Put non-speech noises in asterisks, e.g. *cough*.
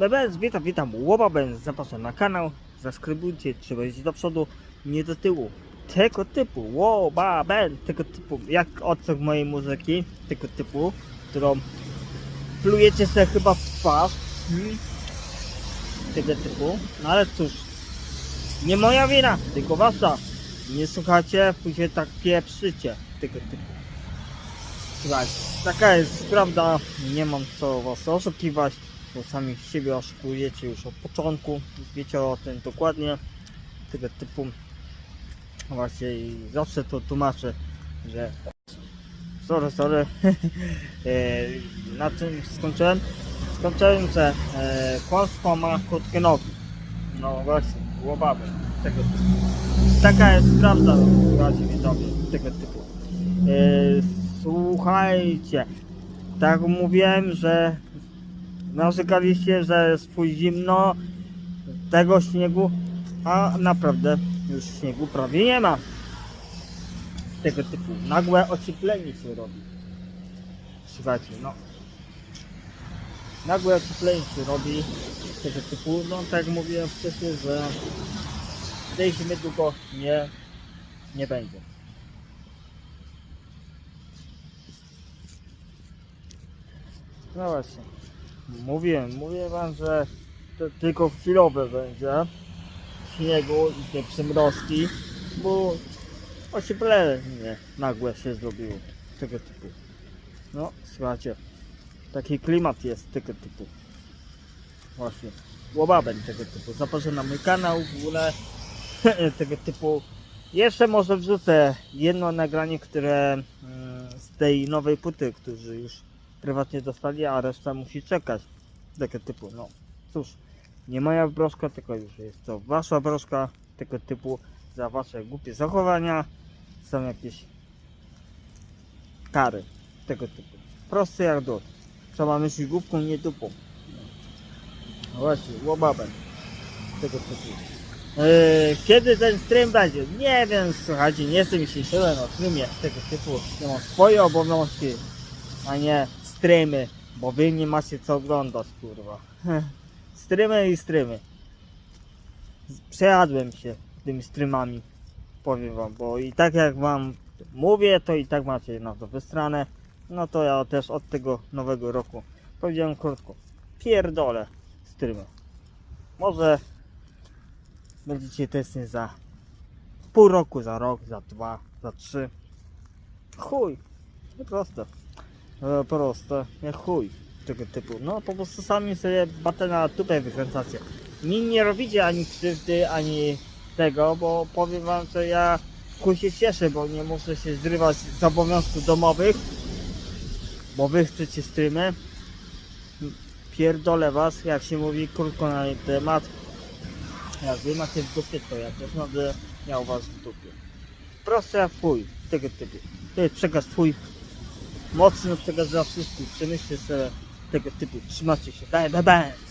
BBS, witam, witam, Łobabens, zapraszam na kanał, zaskrybujcie, trzeba iść do przodu, nie do tyłu. Tego typu, Łobaben, tego typu, jak odsek mojej muzyki, tego typu, którą plujecie sobie chyba w twarz, hmm? tego typu, no ale cóż, nie moja wina, tylko wasza. Nie słuchacie, później tak pieprzycie, tego typu. Słuchajcie, taka jest prawda, nie mam co was oszukiwać, bo sami siebie oszukujecie już od początku, wiecie o tym dokładnie, tego typu właśnie i zawsze to tłumaczę, że sorry, sorry, *laughs* E, na czym skończyłem? Skończyłem, że e, kłamstwo ma krótkie nogi, no właśnie, łobawy, tego typu. Taka jest prawda, słuchajcie widzowie, tego typu. E, słuchajcie, tak mówiłem, że narzekaliście, że jest fuj zimno tego śniegu, a naprawdę już śniegu prawie nie ma. Tego typu nagłe ocieplenie się robi. Słuchajcie, no. Nagłe ocieplenie się robi tego typu, no tak jak mówiłem wcześniej, że tej zimy długo nie, nie będzie. No właśnie. Mówiłem, mówię wam, że to tylko chwilowe będzie śniegu i te przymrozki, bo ocieplenie nagłe się zrobiło tego typu. No, słuchajcie, taki klimat jest tego typu. Właśnie, łobabem tego typu. Zapraszam na mój kanał w ogóle *laughs* tego typu. Jeszcze może wrzucę jedno nagranie, które mm, z tej nowej płyty, którzy już prywatnie dostali, a reszta musi czekać. Tego typu, no cóż, nie moja broszka, tylko już jest to wasza broszka tego typu za wasze głupie zachowania. Są jakieś kary tego typu. Prosty jak dół. Trzeba myśleć główką, nie dupą. No właśnie, łobabem tego typu. Eee, kiedy ten stream będzie? Nie wiem, słuchajcie, nie jestem się siłem o streamie tego typu. Ja mam swoje obowiązki, a nie streamy, bo wy nie macie co oglądać, kurwa. *laughs* Streamy i streamy. Przejadłem się tymi streamami, powiem wam, bo i tak jak wam mówię, to i tak macie na to wystranę. No to ja też od tego nowego roku powiedziałem krótko. Pierdolę streamy. Może będziecie testnie za pół roku, za rok, za dwa, za trzy. Chuj. Proste. E, proste. Jak chuj. Tego typu. No po prostu sami sobie batę na tupę wykręcacie. Mi nie robicie ani krzywdy, ani tego, bo powiem wam, że ja chuj się cieszę, bo nie muszę się zrywać z obowiązków domowych, bo wy chcecie streamy. Pierdolę was, jak się mówi, krótko na ten temat. Jak wy macie w dupie, to ja też będę miał was w dupie. Proste jak chuj, tego typu. To jest przekaz twój. Przekaz dla wszystkich. Przemyślcie sobie tego typu. Trzymajcie się. Daj, daj, daj.